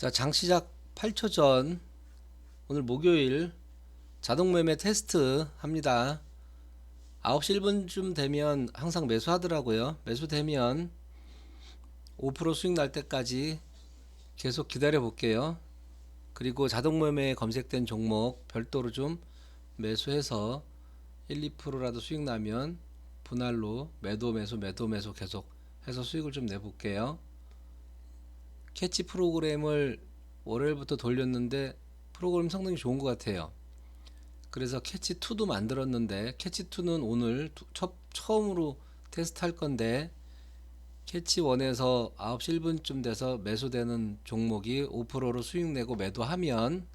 자, 장 시작 8초 전 오늘 목요일 자동 매매 테스트 합니다. 9시 1분쯤 되면 항상 매수하더라고요. 매수되면 5% 수익 날 때까지 계속 기다려 볼게요. 그리고 자동 매매에 검색된 종목 별도로 좀 매수해서 1, 2%라도 수익 나면 분할로 매도 매수 매도 매수 계속 해서 수익을 좀 내볼게요. 캐치 프로그램을 월요일부터 돌렸는데 프로그램 성능이 좋은 것 같아요. 그래서 캐치 2도 만들었는데 캐치 2는 오늘 두- 첫, 처음으로 테스트 할 건데 캐치 1에서 9시 1분쯤 돼서 매수되는 종목이 5%로 수익 내고 매도하면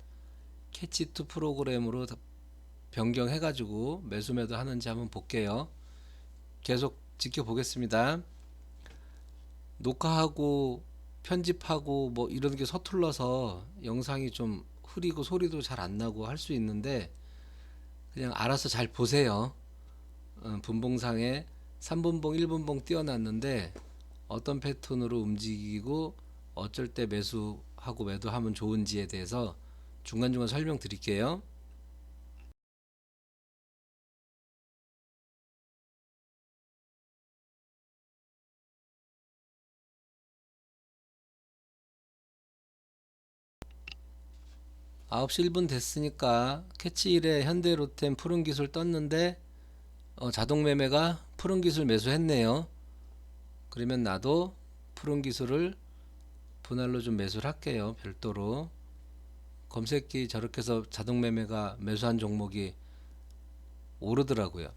캐치 2 프로그램으로 다- 변경해 가지고 매수 매도 하는지 한번 볼게요. 계속 지켜보겠습니다. 녹화하고 편집하고 뭐 이런 게 서툴러서 영상이 좀 흐리고 소리도 잘 안 나고 할 수 있는데 그냥 알아서 잘 보세요. 어, 분봉상에 3분봉, 1분봉 띄워놨는데 어떤 패턴으로 움직이고 어쩔 때 매수하고 매도하면 좋은지에 대해서 중간중간 설명드릴게요. 아홉 시 1분 됐으니까 캐치 1에 현대로템 푸른 기술 떴는데 어, 자동 매매가 푸른 기술 매수했네요. 그러면 나도 푸른 기술을 분할로 좀 매수를 할게요. 별도로 검색기 저렇게 해서 자동 매매가 매수한 종목이 오르더라고요.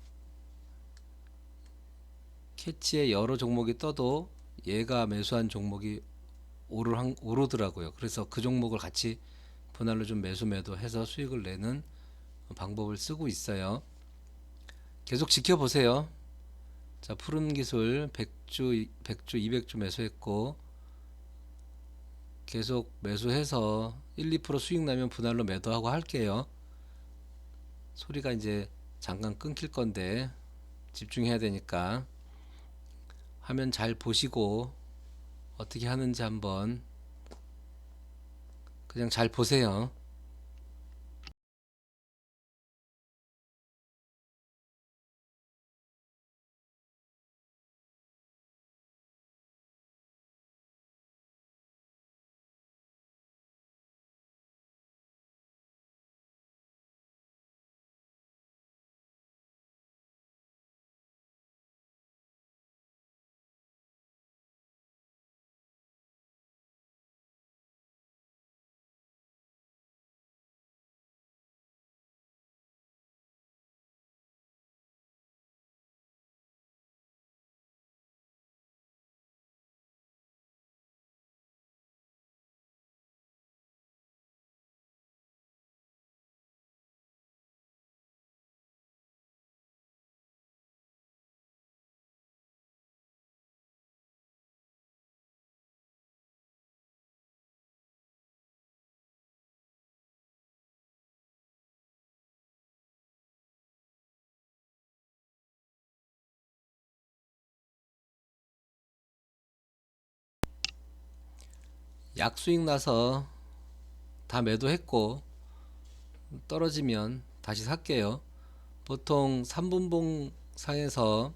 캐치에 여러 종목이 떠도 얘가 매수한 종목이 오르, 오르더라고요. 그래서 그 종목을 같이 분할로 좀 매수 매도 해서 수익을 내는 방법을 쓰고 있어요. 계속 지켜보세요. 자, 푸른 기술 100주, 100주, 200주 매수했고 계속 매수해서 1, 2% 수익 나면 분할로 매도하고 할게요. 소리가 이제 잠깐 끊길 건데 집중해야 되니까 화면 잘 보시고 어떻게 하는지 한번 그냥 잘 보세요. 약수익 나서 다 매도했고 떨어지면 다시 살게요. 보통 3분봉 상에서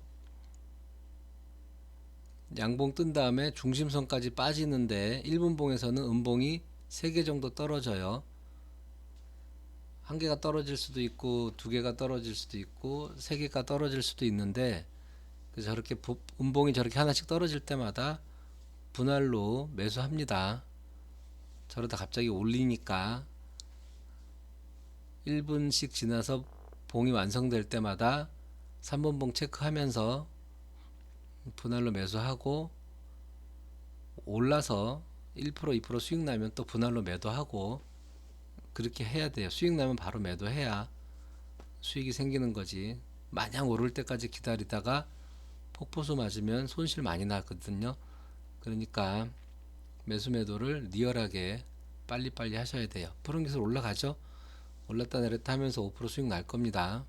양봉 뜬 다음에 중심선까지 빠지는데 1분봉에서는 음봉이 3개 정도 떨어져요. 한 개가 떨어질 수도 있고 두 개가 떨어질 수도 있고 세 개가 떨어질 수도 있는데 그래서 저렇게 부- 음봉이 저렇게 하나씩 떨어질 때마다 분할로 매수합니다. 저러다 갑자기 올리니까 1분씩 지나서 봉이 완성될 때마다 3번 봉 체크하면서 분할로 매수하고 올라서 1% 2% 수익 나면 또 분할로 매도하고 그렇게 해야 돼요. 수익 나면 바로 매도해야 수익이 생기는 거지. 마냥 오를 때까지 기다리다가 폭포수 맞으면 손실 많이 나거든요. 그러니까 매수 매도를 리얼하게 빨리빨리 하셔야 돼요. 푸른 기술 올라가죠? 올랐다 내렸다 하면서 5% 수익 날 겁니다.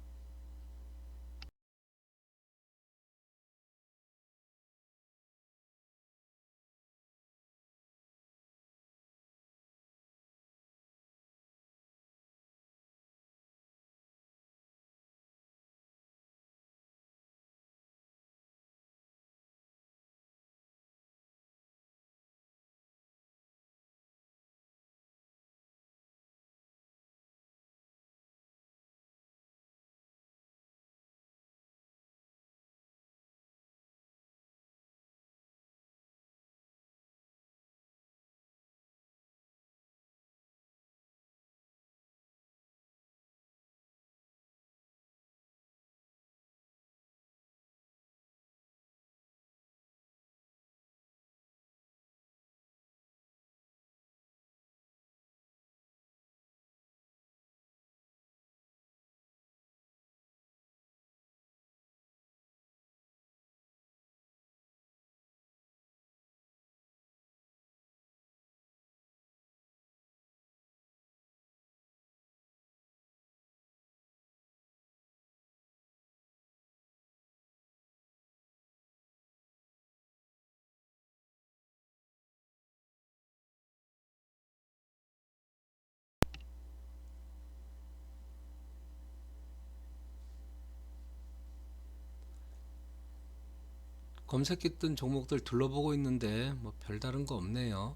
검색기 뜬 종목들 둘러보고 있는데 뭐 별다른 거 없네요.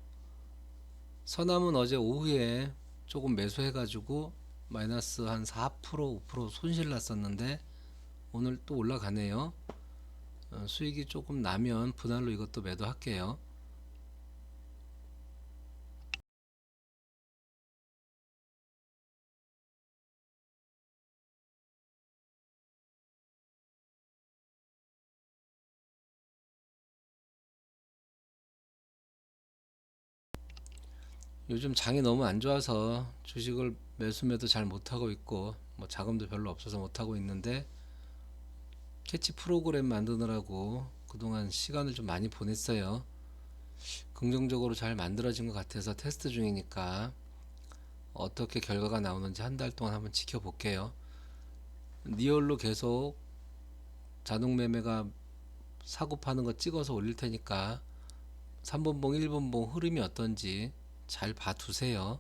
서남은 어제 오후에 조금 매수해가지고 마이너스 한 4% 5% 손실 났었는데 오늘 또 올라가네요. 어, 수익이 조금 나면 분할로 이것도 매도할게요. 요즘 장이 너무 안 좋아서 주식을 매수 매도 잘 못하고 있고 뭐 자금도 별로 없어서 못하고 있는데 캐치 프로그램 만드느라고 그동안 시간을 좀 많이 보냈어요. 긍정적으로 잘 만들어진 것 같아서 테스트 중이니까 어떻게 결과가 나오는지 한 달 동안 한번 지켜볼게요. 리얼로 계속 자동 매매가 사고 파는 거 찍어서 올릴 테니까 3분봉, 1분봉 흐름이 어떤지 잘 봐두세요.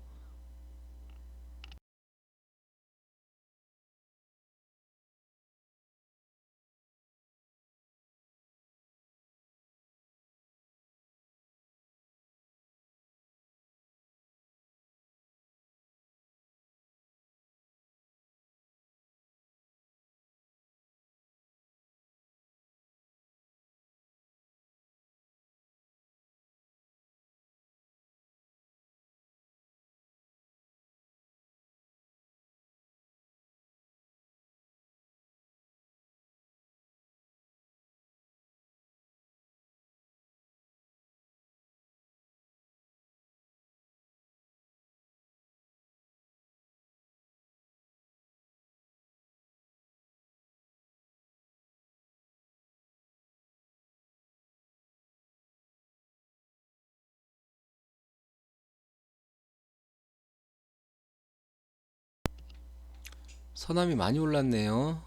서남이 많이 올랐네요.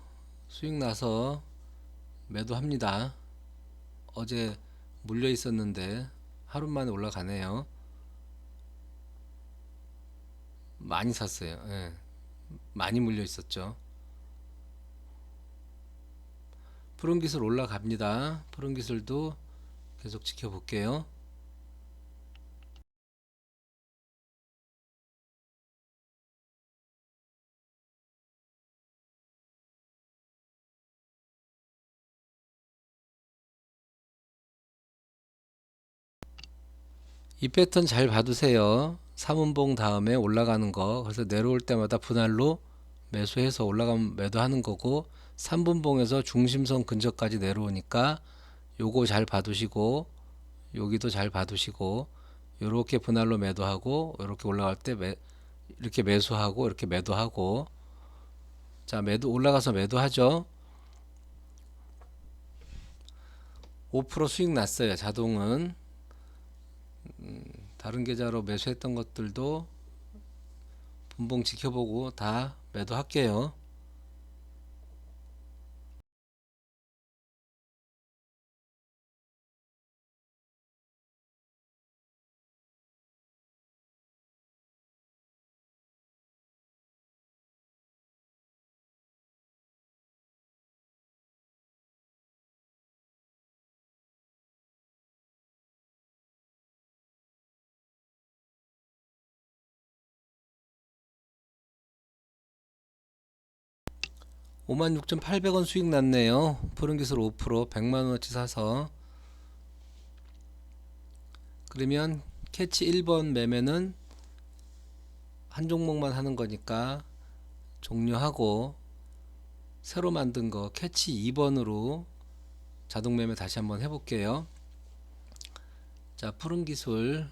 수익 나서 매도합니다. 어제 물려 있었는데 하루 만에 올라가네요. 많이 샀어요. 예. 많이 물려 있었죠. 푸른 기술 올라갑니다. 푸른 기술도 계속 지켜볼게요. 이 패턴 잘 봐두세요. 3분봉 다음에 올라가는 거. 그래서 내려올 때마다 분할로 매수해서 올라가면 매도하는 거고 3분봉에서 중심선 근처까지 내려오니까 요거 잘 봐두시고 여기도 잘 봐두시고 요렇게 분할로 매도하고 요렇게 올라갈 때 매, 이렇게 매수하고 이렇게 매도하고 자 매도 올라가서 매도하죠 5% 수익 났어요 자동은 다른 계좌로 매수했던 것들도 분봉 지켜보고 다 매도할게요. 56,800원 수익 났네요. 푸른 기술 5% 100만원어치 사서 그러면 캐치 1번 매매는 한 종목만 하는 거니까 종료하고 새로 만든 거 캐치 2번으로 자동 매매 다시 한번 해볼게요. 자, 푸른 기술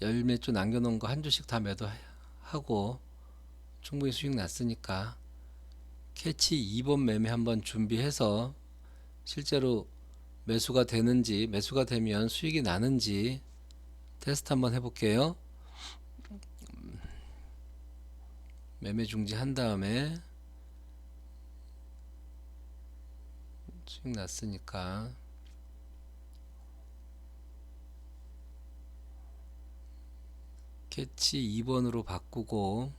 열몇 주 남겨놓은 거 한 주씩 다 매도하고 충분히 수익 났으니까 캐치 2번 매매 한번 준비해서 실제로 매수가 되는지 매수가 되면 수익이 나는지 테스트 한번 해볼게요. 매매 중지한 다음에 수익 났으니까 캐치 2번으로 바꾸고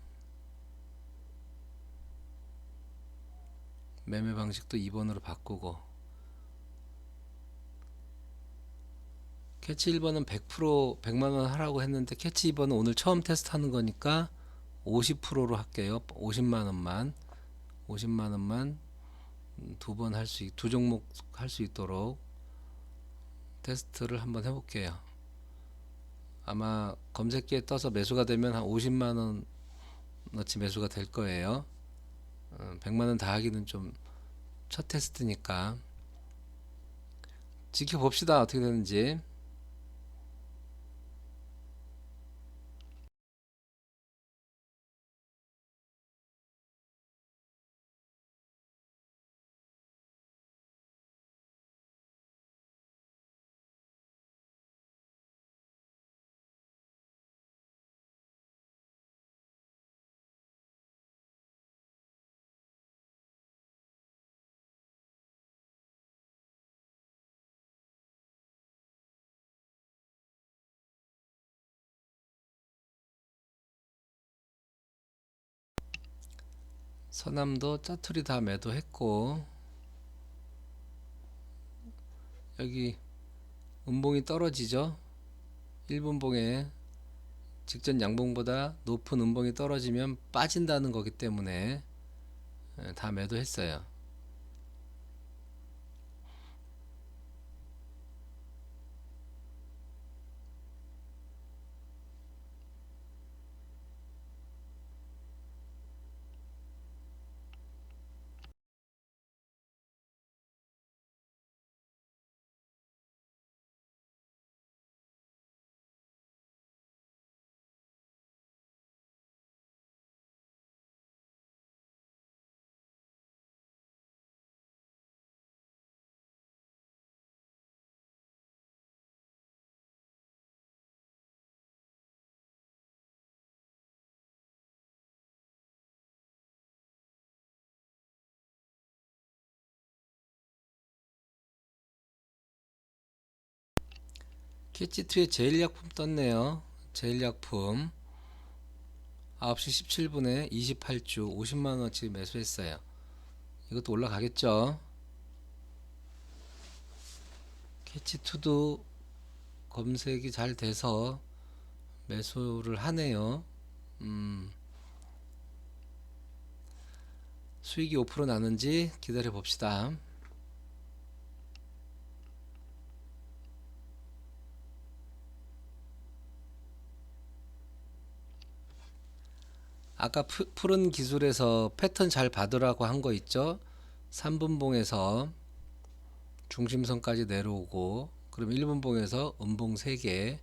매매 방식도 2번으로 바꾸고. 캐치 1번은 100% 100만원 하라고 했는데 캐치 2번은 오늘 처음 테스트 하는 거니까 50%로 할게요. 50만원만. 50만원만 두 번 할 수, 두 종목 할 수 있도록 테스트를 한번 해볼게요. 아마 검색기에 떠서 매수가 되면 한 50만원 어치 매수가 될 거예요. 어, 100만 원 다 하기는 좀 첫 테스트니까. 지켜봅시다. 어떻게 되는지 서남도 짜투리 다 매도했고 여기 음봉이 떨어지죠? 1분봉에 직전 양봉보다 높은 음봉이 떨어지면 빠진다는 거기 때문에 예, 다 매도했어요 캐치2에 제일약품 떴네요. 제일약품. 9시 17분에 28주 50만원치 매수했어요. 이것도 올라가겠죠? 캐치2도 검색이 잘 돼서 매수를 하네요. 음, 수익이 5% 나는지 기다려 봅시다 아까 푸, 푸른 기술에서 패턴 잘 받으라고 한 거 있죠? 3분봉에서 중심선까지 내려오고 그럼 1분봉에서 음봉 3개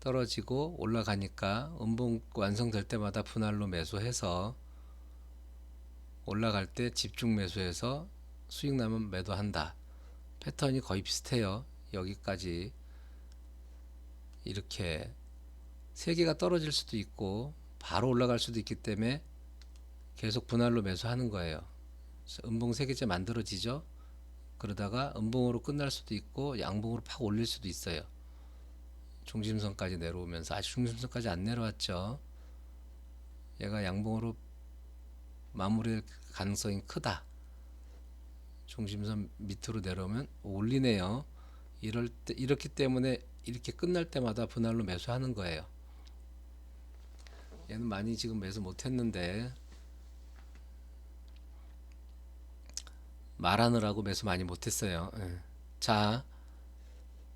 떨어지고 올라가니까 음봉 완성될 때마다 분할로 매수해서 올라갈 때 집중 매수해서 수익 나면 매도한다. 패턴이 거의 비슷해요. 여기까지 이렇게 3개가 떨어질 수도 있고 바로 올라갈 수도 있기 때문에 계속 분할로 매수하는 거예요. 음봉 세 개째 만들어지죠. 그러다가 음봉으로 끝날 수도 있고 양봉으로 팍 올릴 수도 있어요. 중심선까지 내려오면서 아직 중심선까지 안 내려왔죠. 얘가 양봉으로 마무리할 가능성이 크다. 중심선 밑으로 내려오면 올리네요. 이럴 때 이렇기 때문에 이렇게 끝날 때마다 분할로 매수하는 거예요. 얘는 많이 지금 매수 못했는데 말하느라고 매수 많이 못했어요. 예. 자,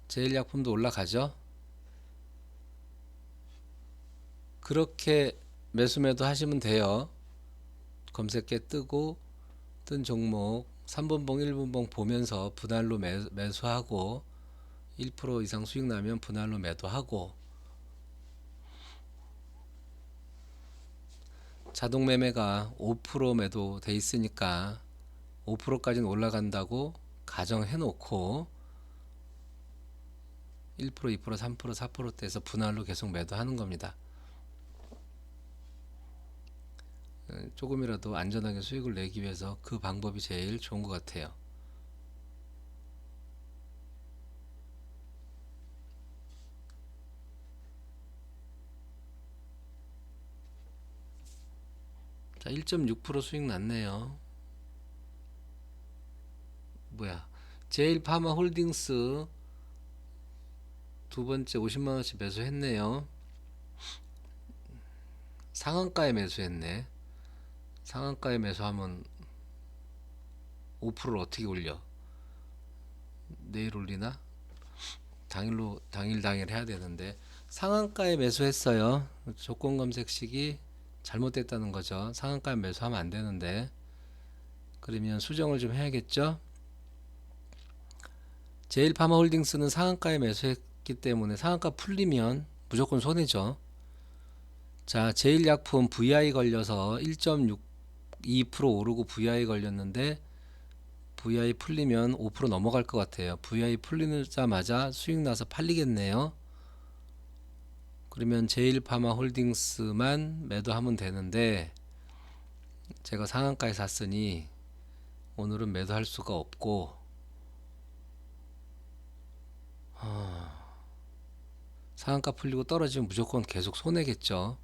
제일약품도 올라가죠. 그렇게 매수 매도 하시면 돼요. 검색해 뜨고 뜬 종목 3분봉 1분봉 보면서 분할로 매, 매수하고 1% 이상 수익 나면 분할로 매도하고 자동 매매가 5% 매도 돼 있으니까 5%까지는 올라간다고 가정해 놓고 1% 2% 3% 4%대에서 분할로 계속 매도하는 겁니다. 어, 조금이라도 안전하게 수익을 내기 위해서 그 방법이 제일 좋은 것 같아요. 자, 1.6% 수익 났네요. 뭐야? 제일 파마 홀딩스 두 번째 50만 원씩 매수했네요. 상한가에 매수했네. 상한가에 매수하면 5%를 어떻게 올려? 내일 올리나? 당일로 당일 당일 해야 되는데 상한가에 매수했어요. 조건 검색식이 잘못됐다는 거죠. 상한가에 매수하면 안 되는데 그러면 수정을 좀 해야겠죠. 제일파마홀딩스는 상한가에 매수했기 때문에 상한가 풀리면 무조건 손해죠. 자, 제일약품 VI 걸려서 1.62% 오르고 VI 걸렸는데 VI 풀리면 5% 넘어갈 것 같아요. VI 풀리자마자 수익 나서 팔리겠네요. 그러면 제일파마 홀딩스만 매도하면 되는데 제가 상한가에 샀으니 오늘은 매도할 수가 없고 상한가 풀리고 떨어지면 무조건 계속 손해겠죠.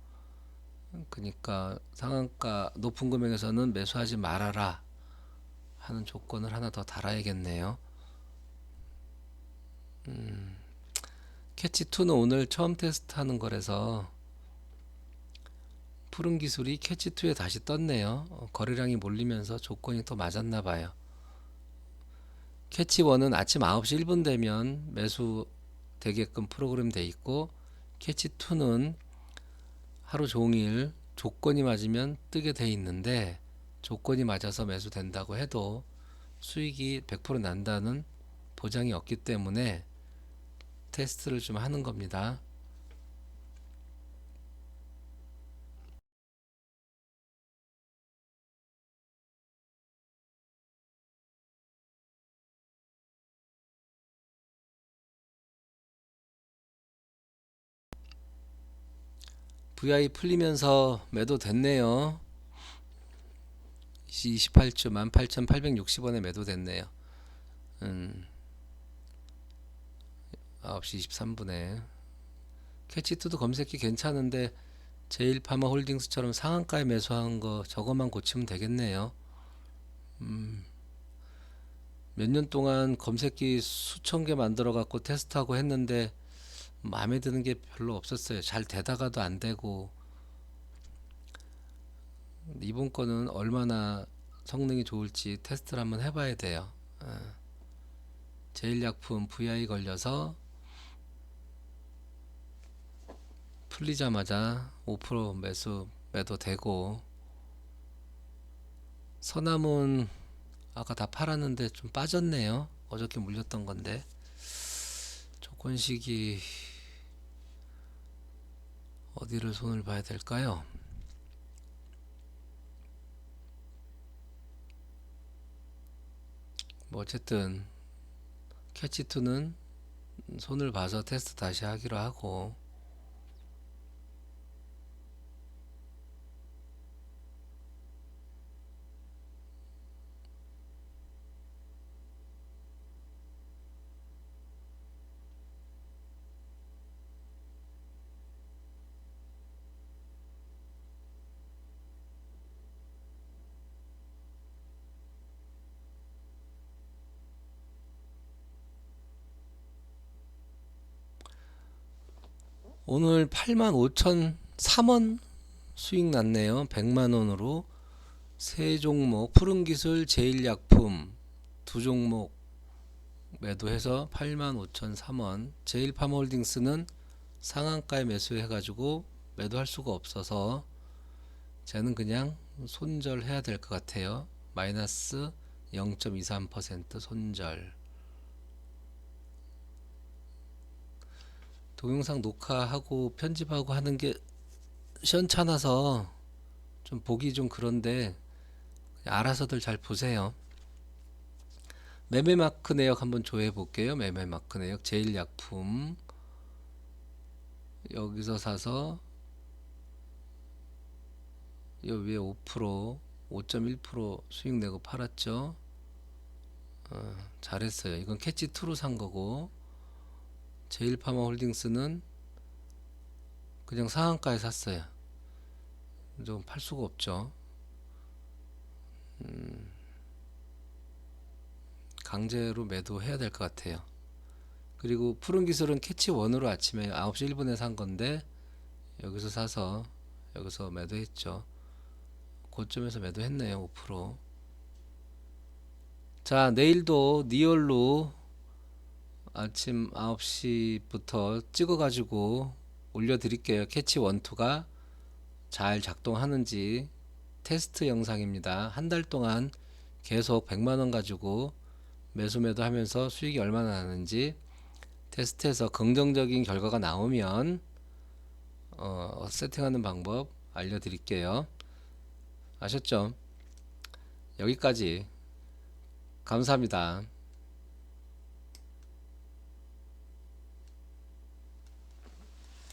그러니까 상한가 높은 금액에서는 매수하지 말아라 하는 조건을 하나 더 달아야겠네요. 음, 캐치 2는 오늘 처음 테스트하는 거라서 푸른 기술이 캐치 2에 다시 떴네요. 어, 거래량이 몰리면서 조건이 또 맞았나 봐요. 캐치 1은 아침 9시 1분 되면 매수 되게끔 프로그램 돼 있고 캐치 2는 하루 종일 조건이 맞으면 뜨게 돼 있는데 조건이 맞아서 매수된다고 해도 수익이 100% 난다는 보장이 없기 때문에 테스트를 좀 하는 겁니다. VI 풀리면서 매도 됐네요. 28주 18,860원에 매도 됐네요. 음, 9시 23분에 캐치2도 검색기 괜찮은데 제일파마 홀딩스처럼 상한가에 매수한 거 저것만 고치면 되겠네요. 음, 몇 년 동안 검색기 수천 개 만들어 갖고 테스트하고 했는데 마음에 드는 게 별로 없었어요. 잘 되다가도 안 되고 이번 거는 얼마나 성능이 좋을지 테스트를 한번 해봐야 돼요. 어. 제일약품 VI 걸려서 풀리자마자 5% 매수 매도 되고 서남은 아까 다 팔았는데 좀 빠졌네요. 어저께 물렸던 건데 조건식이 어디를 손을 봐야 될까요? 뭐 어쨌든 캐치2는 손을 봐서 테스트 다시 하기로 하고 오늘 85,003원 수익 났네요. 100만 원으로 세 종목 푸른 기술 제일 약품 두 종목 매도해서 85,003원 제일팜홀딩스는 상한가에 매수해 가지고 매도할 수가 없어서 저는 그냥 손절해야 될 것 같아요. 마이너스 0.23% 손절. 동영상 녹화하고 편집하고 하는 게 시원찮아서 좀 보기 좀 그런데 알아서들 잘 보세요. 매매 마크 내역 한번 조회해 볼게요. 매매 마크 내역 제일 약품 여기서 사서 요 위에 5% 5.1% 수익 내고 팔았죠. 어, 잘했어요. 이건 캐치 2로 산 거고 제일파마 홀딩스는 그냥 상한가에 샀어요. 좀 팔 수가 없죠. 음, 강제로 매도해야 될 것 같아요. 그리고 푸른 기술은 캐치 원으로 아침에 9시 1분에 산 건데 여기서 사서 여기서 매도했죠. 고점에서 매도했네요. 5%. 자, 내일도 니얼로 아침 9시부터 찍어 가지고 올려 드릴게요. 캐치 원투가 잘 작동하는지 테스트 영상입니다. 한 달 동안 계속 100만 원 가지고 매수 매도 하면서 수익이 얼마나 나는지 테스트해서 긍정적인 결과가 나오면 어, 세팅하는 방법 알려드릴게요. 아셨죠? 여기까지 감사합니다.